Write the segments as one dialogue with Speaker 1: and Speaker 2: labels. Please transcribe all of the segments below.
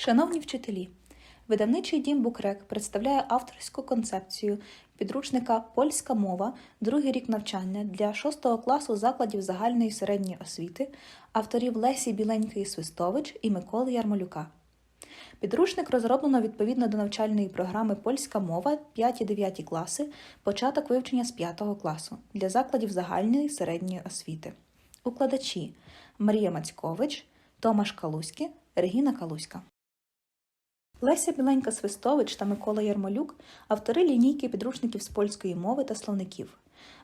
Speaker 1: Шановні вчителі, видавничий дім Букрек представляє авторську концепцію підручника Польська мова, другий рік навчання для 6 класу закладів загальної середньої освіти авторів Лесі Біленької Свистович і Миколи Ярмолюка. Підручник розроблено відповідно до навчальної програми Польська мова 5-9 класи, початок вивчення з 5 класу для закладів загальної середньої освіти. Укладачі Марія Мацькович, Томаш Калуськи, Регіна Калуська. Леся Біленька Свистович та Микола Ярмолюк автори лінійки підручників з польської мови та словників.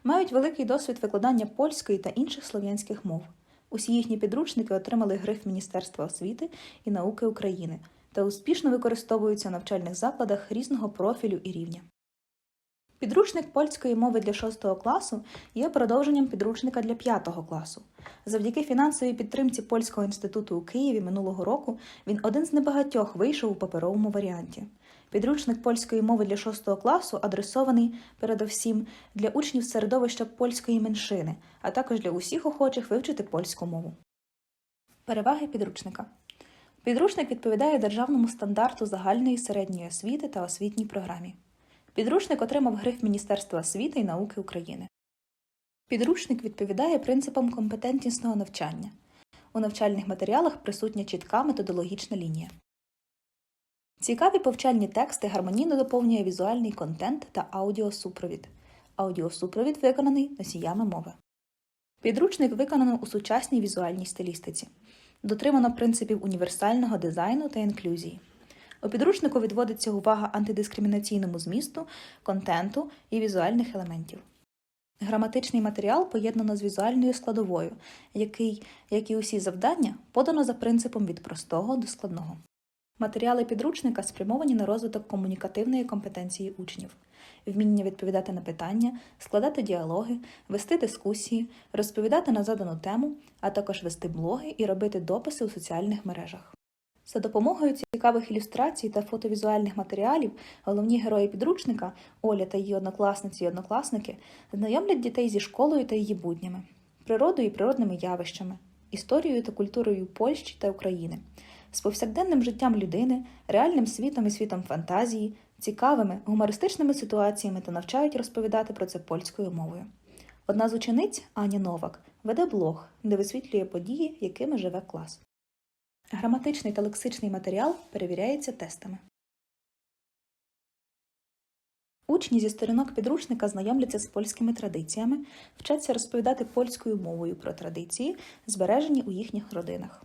Speaker 1: Мають великий досвід викладання польської та інших слов'янських мов. Усі їхні підручники отримали гриф Міністерства освіти і науки України та успішно використовуються в навчальних закладах різного профілю і рівня. Підручник польської мови для 6 класу є продовженням підручника для 5 класу. Завдяки фінансовій підтримці Польського інституту у Києві минулого року він один з небагатьох вийшов у паперовому варіанті. Підручник польської мови для 6 класу адресований передовсім для учнів середовища польської меншини, а також для усіх охочих вивчити польську мову. Переваги підручника. Підручник відповідає державному стандарту загальної середньої освіти та освітній програмі. Підручник отримав гриф Міністерства освіти і науки України. Підручник відповідає принципам компетентнісного навчання. У навчальних матеріалах присутня чітка методологічна лінія. Цікаві повчальні тексти гармонійно доповнює візуальний контент та аудіосупровід. Аудіосупровід виконаний носіями мови. Підручник виконано у сучасній візуальній стилістиці. Дотримано принципів універсального дизайну та інклюзії. У підручнику відводиться увага антидискримінаційному змісту, контенту і візуальних елементів. Граматичний матеріал поєднано з візуальною складовою, який, як і усі завдання, подано за принципом від простого до складного. Матеріали підручника спрямовані на розвиток комунікативної компетенції учнів, вміння відповідати на питання, складати діалоги, вести дискусії, розповідати на задану тему, а також вести блоги і робити дописи у соціальних мережах. За допомогою цікавих ілюстрацій та фотовізуальних матеріалів головні герої підручника Оля та її однокласниці і однокласники знайомлять дітей зі школою та її буднями, природою і природними явищами, історією та культурою Польщі та України, з повсякденним життям людини, реальним світом і світом фантазії, цікавими гумористичними ситуаціями та навчають розповідати про це польською мовою. Одна з учениць Аня Новак веде блог, де висвітлює події, якими живе клас. Граматичний та лексичний матеріал перевіряється тестами. Учні зі сторінок підручника знайомляться з польськими традиціями, вчаться розповідати польською мовою про традиції, збережені у їхніх родинах.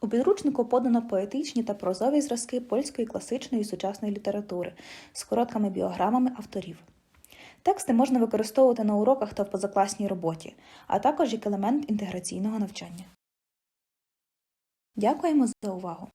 Speaker 1: У підручнику подано поетичні та прозові зразки польської класичної і сучасної літератури з короткими біограмами авторів. Тексти можна використовувати на уроках та в позакласній роботі, а також як елемент інтеграційного навчання. Дякуємо за увагу!